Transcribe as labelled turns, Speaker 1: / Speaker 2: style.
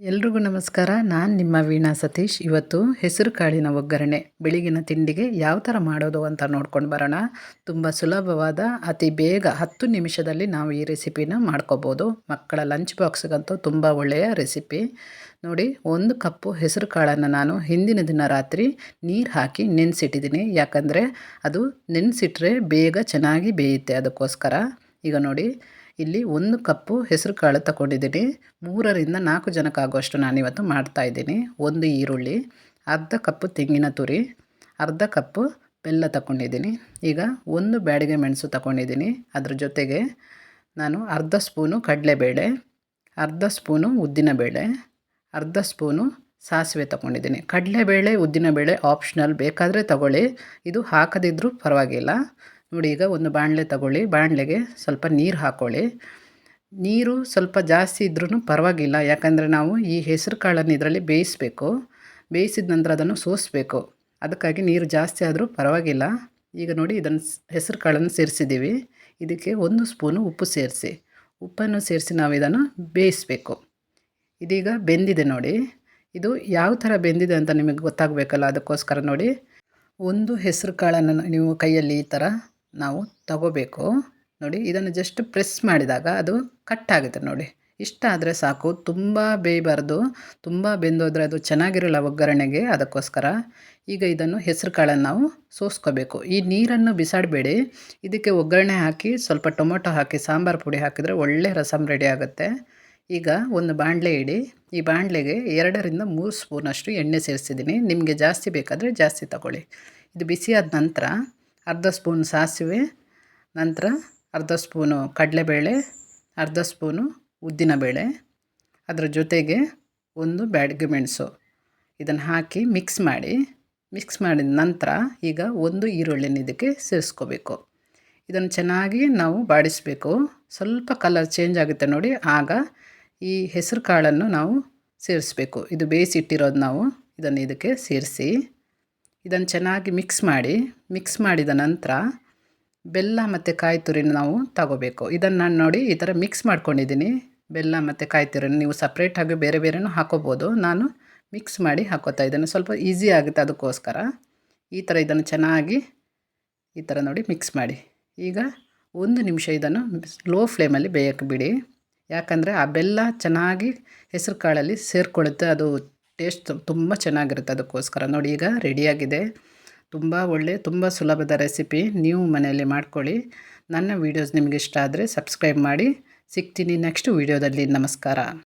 Speaker 1: ಎಲ್ರಿಗೂ ನಮಸ್ಕಾರ. ನಾನು ನಿಮ್ಮ ವೀಣಾ ಸತೀಶ್. ಇವತ್ತು ಹೆಸರು ಕಾಳಿನ ಒಗ್ಗರಣೆ. ಬೆಳಗಿನ ತಿಂಡಿಗೆ ಯಾವ ಥರ ಮಾಡೋದು ಅಂತ ನೋಡ್ಕೊಂಡು ಬರೋಣ. ತುಂಬ ಸುಲಭವಾದ, ಅತಿ ಬೇಗ ಹತ್ತು ನಿಮಿಷದಲ್ಲಿ ನಾವು ಈ ರೆಸಿಪಿನ ಮಾಡ್ಕೋಬೋದು. ಮಕ್ಕಳ ಲಂಚ್ ಬಾಕ್ಸ್ಗಂತೂ ತುಂಬ ಒಳ್ಳೆಯ ರೆಸಿಪಿ. ನೋಡಿ, ಒಂದು ಕಪ್ಪು ಹೆಸರು ಕಾಳನ್ನು ನಾನು ಹಿಂದಿನ ದಿನ ರಾತ್ರಿ ನೀರು ಹಾಕಿ ನೆನೆಸಿಟ್ಟಿದ್ದೀನಿ. ಯಾಕಂದರೆ ಅದು ನೆನೆಸಿಟ್ರೆ ಬೇಗ ಚೆನ್ನಾಗಿ ಬೇಯುತ್ತೆ ಅದಕ್ಕೋಸ್ಕರ. ಈಗ ನೋಡಿ ಇಲ್ಲಿ ಒಂದು ಕಪ್ಪು ಹೆಸರು ಕಾಳು ತಗೊಂಡಿದ್ದೀನಿ. ಮೂರರಿಂದ ನಾಲ್ಕು ಜನಕ್ಕಾಗುವಷ್ಟು ನಾನಿವತ್ತು ಮಾಡ್ತಾಯಿದ್ದೀನಿ ಒಂದು ಈರುಳ್ಳಿ, ಅರ್ಧ ಕಪ್ಪು ತೆಂಗಿನ ತುರಿ, ಅರ್ಧ ಕಪ್ಪು ಬೆಲ್ಲ ತಗೊಂಡಿದ್ದೀನಿ. ಈಗ ಒಂದು ಬ್ಯಾಡಿಗೆ ಮೆಣಸು ತಗೊಂಡಿದ್ದೀನಿ. ಅದ್ರ ಜೊತೆಗೆ ನಾನು ಅರ್ಧ ಸ್ಪೂನು ಕಡಲೆಬೇಳೆ, ಅರ್ಧ ಸ್ಪೂನು ಉದ್ದಿನಬೇಳೆ, ಅರ್ಧ ಸ್ಪೂನು ಸಾಸಿವೆ ತಗೊಂಡಿದ್ದೀನಿ. ಕಡಲೆಬೇಳೆ, ಉದ್ದಿನಬೇಳೆ ಆಪ್ಷನಲ್ ಬೇಕಾದರೆ ತಗೊಳ್ಳಿ. ಇದು ಹಾಕದಿದ್ದರೂ ಪರವಾಗಿಲ್ಲ. ನೋಡಿ, ಈಗ ಒಂದು ಬಾಣಲೆ ತಗೊಳ್ಳಿ. ಬಾಣಲೆಗೆ ಸ್ವಲ್ಪ ನೀರು ಹಾಕ್ಕೊಳ್ಳಿ ನೀರು ಸ್ವಲ್ಪ ಜಾಸ್ತಿ ಇದ್ರೂ ಪರವಾಗಿಲ್ಲ. ಯಾಕಂದರೆ ನಾವು ಈ ಹೆಸರು ಕಾಳನ್ನು ಇದರಲ್ಲಿ ಬೇಯಿಸಬೇಕು. ಬೇಯಿಸಿದ ನಂತರ ಅದನ್ನು ಸೋಸಬೇಕು. ಅದಕ್ಕಾಗಿ ನೀರು ಜಾಸ್ತಿ ಆದರೂ ಪರವಾಗಿಲ್ಲ. ಈಗ ನೋಡಿ, ಇದನ್ನು ಹೆಸರು ಕಾಳನ್ನು ಸೇರಿಸಿದ್ದೀವಿ. ಇದಕ್ಕೆ ಒಂದು ಸ್ಪೂನು ಉಪ್ಪು ಸೇರಿಸಿ. ಉಪ್ಪನ್ನು ಸೇರಿಸಿ ನಾವು ಇದನ್ನು ಬೇಯಿಸಬೇಕು. ಇದೀಗ ಬೆಂದಿದೆ ನೋಡಿ. ಇದು ಯಾವ ಥರ ಬೆಂದಿದೆ ಅಂತ ನಿಮಗೆ ಗೊತ್ತಾಗಬೇಕಲ್ಲ? ಅದಕ್ಕೋಸ್ಕರ ನೋಡಿ. ಒಂದು ಹೆಸರು ಕಾಳನ್ನು ನೀವು ಕೈಯಲ್ಲಿ ಈ ಥರ ನಾವು ತಗೋಬೇಕು. ನೋಡಿ, ಇದನ್ನು ಜಸ್ಟ್ ಪ್ರೆಸ್ ಮಾಡಿದಾಗ ಅದು ಕಟ್ ಆಗುತ್ತೆ ನೋಡಿ. ಇಷ್ಟ ಆದರೆ ಸಾಕು, ತುಂಬ ಬೇಯಬಾರ್ದು, ತುಂಬ ಬೆಂದೋದ್ರೆ ಅದು ಚೆನ್ನಾಗಿರಲ್ಲ ಒಗ್ಗರಣೆಗೆ, ಅದಕ್ಕೋಸ್ಕರ. ಈಗ ಇದನ್ನು ಹೆಸರು ಕಾಳನ್ನು ನಾವು ಸೋಸ್ಕೋಬೇಕು. ಈ ನೀರನ್ನು ಬಿಸಾಡಬೇಡಿ. ಇದಕ್ಕೆ ಒಗ್ಗರಣೆ ಹಾಕಿ, ಸ್ವಲ್ಪ ಟೊಮೊಟೊ ಹಾಕಿ, ಸಾಂಬಾರು ಪುಡಿ ಹಾಕಿದರೆ ಒಳ್ಳೆ ರಸಮ್ ರೆಡಿ ಆಗುತ್ತೆ. ಈಗ ಒಂದು ಬಾಣಲೆ ಇಡಿ. ಈ ಬಾಣಲೆಗೆ ಎರಡರಿಂದ ಮೂರು ಸ್ಪೂನಷ್ಟು ಎಣ್ಣೆ ಸೇರಿಸಿದ್ದೀನಿ. ನಿಮಗೆ ಜಾಸ್ತಿ ಬೇಕಾದರೆ ಜಾಸ್ತಿ ತಗೊಳ್ಳಿ. ಇದು ಬಿಸಿಯಾದ ನಂತರ ಅರ್ಧ ಸ್ಪೂನ್ ಸಾಸಿವೆ, ನಂತರ ಅರ್ಧ ಸ್ಪೂನು ಕಡಲೆಬೇಳೆ, ಅರ್ಧ ಸ್ಪೂನು ಉದ್ದಿನಬೇಳೆ ಅದರ ಜೊತೆಗೆ ಒಂದು ಬ್ಯಾಡಗೆ ಮೆಣಸು. ಇದನ್ನು ಹಾಕಿ ಮಿಕ್ಸ್ ಮಾಡಿ ಮಿಕ್ಸ್ ಮಾಡಿದ ನಂತರ ಈಗ ಒಂದು ಈರುಳ್ಳಿನ ಇದಕ್ಕೆ ಸೇರಿಸ್ಕೋಬೇಕು. ಇದನ್ನು ಚೆನ್ನಾಗಿ ನಾವು ಬಾಡಿಸಬೇಕು. ಸ್ವಲ್ಪ ಕಲರ್ ಚೇಂಜ್ ಆಗುತ್ತೆ ನೋಡಿ, ಆಗ ಈ ಹೆಸರು ಕಾಳನ್ನು ನಾವು ಸೇರಿಸ್ಬೇಕು. ಇದು ಬೇಯಿಸಿಟ್ಟಿರೋದು ನಾವು ಇದನ್ನು ಇದಕ್ಕೆ ಸೇರಿಸಿ. ಇದನ್ನು ಚೆನ್ನಾಗಿ ಮಿಕ್ಸ್ ಮಾಡಿ, ಮಿಕ್ಸ್ ಮಾಡಿದ ನಂತರ ಬೆಲ್ಲ ಮತ್ತು ಕಾಯಿ ತುರಿನ ನಾವು ತಗೋಬೇಕು. ಇದನ್ನು ನಾನು ನೋಡಿ ಈ ಥರ ಮಿಕ್ಸ್ ಮಾಡ್ಕೊಂಡಿದ್ದೀನಿ. ಬೆಲ್ಲ ಮತ್ತು ಕಾಯಿ ತುರಿನ ನೀವು ಸಪ್ರೇಟಾಗಿ ಬೇರೆ ಬೇರೆನೂ ಹಾಕೋಬೋದು. ನಾನು ಮಿಕ್ಸ್ ಮಾಡಿ ಹಾಕೋತಾ ಇದ್ದೇನೆ. ಸ್ವಲ್ಪ ಈಸಿ ಆಗುತ್ತೆ ಅದಕ್ಕೋಸ್ಕರ. ಈ ಥರ ಇದನ್ನು ಚೆನ್ನಾಗಿ ಈ ಥರ ನೋಡಿ ಮಿಕ್ಸ್ ಮಾಡಿ. ಈಗ ಒಂದು ನಿಮಿಷ ಇದನ್ನು ಲೋ ಫ್ಲೇಮಲ್ಲಿ ಬೇಯಕ್ಕೆ ಬಿಡಿ. ಯಾಕಂದರೆ ಆ ಬೆಲ್ಲ ಚೆನ್ನಾಗಿ ಹೆಸರು ಕಾಳಲ್ಲಿ ಸೇರಿಕೊಳ್ಳುತ್ತೆ. ಅದು ಟೇಸ್ಟ್ ತುಂಬ ಚೆನ್ನಾಗಿರುತ್ತೆ ಅದಕ್ಕೋಸ್ಕರ. ನೋಡಿ ಈಗ ರೆಡಿಯಾಗಿದೆ. ತುಂಬ ಒಳ್ಳೆ, ತುಂಬ ಸುಲಭದ ರೆಸಿಪಿ ನೀವು ಮನೆಯಲ್ಲಿ ಮಾಡ್ಕೊಳ್ಳಿ. ನನ್ನ ವೀಡಿಯೋಸ್ ನಿಮಗೆ ಇಷ್ಟ ಆದರೆ ಸಬ್ಸ್ಕ್ರೈಬ್ ಮಾಡಿ. ಸಿಗ್ತೀನಿ ನೆಕ್ಸ್ಟ್ ವೀಡಿಯೋದಲ್ಲಿ. ನಮಸ್ಕಾರ.